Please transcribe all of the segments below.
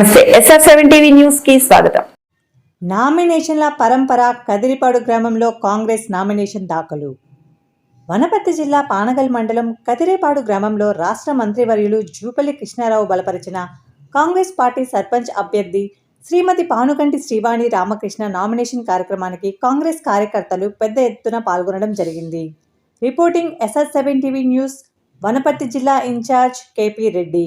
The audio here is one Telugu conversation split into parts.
ఎస్ఆర్ సెవెన్ టీవీ న్యూస్కి స్వాగతం. నామినేషన్ల పరంపర కదిరిపాడు గ్రామంలో కాంగ్రెస్ నామినేషన్ దాఖలు. వనపర్తి జిల్లా పానగల్ మండలం కదిరేపాడు గ్రామంలో రాష్ట్ర మంత్రివర్యులు జూపల్లి కృష్ణారావు బలపరిచిన కాంగ్రెస్ పార్టీ సర్పంచ్ అభ్యర్థి శ్రీమతి పానుగంటి శ్రీవాణి రామకృష్ణ నామినేషన్ కార్యక్రమానికి కాంగ్రెస్ కార్యకర్తలు పెద్ద ఎత్తున పాల్గొనడం జరిగింది. Reporting SR seven TV news Wanaparthy జిల్లా in charge K P Reddy.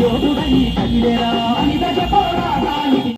యోగుడై కదిలేరా అని దశ పోరాటానికి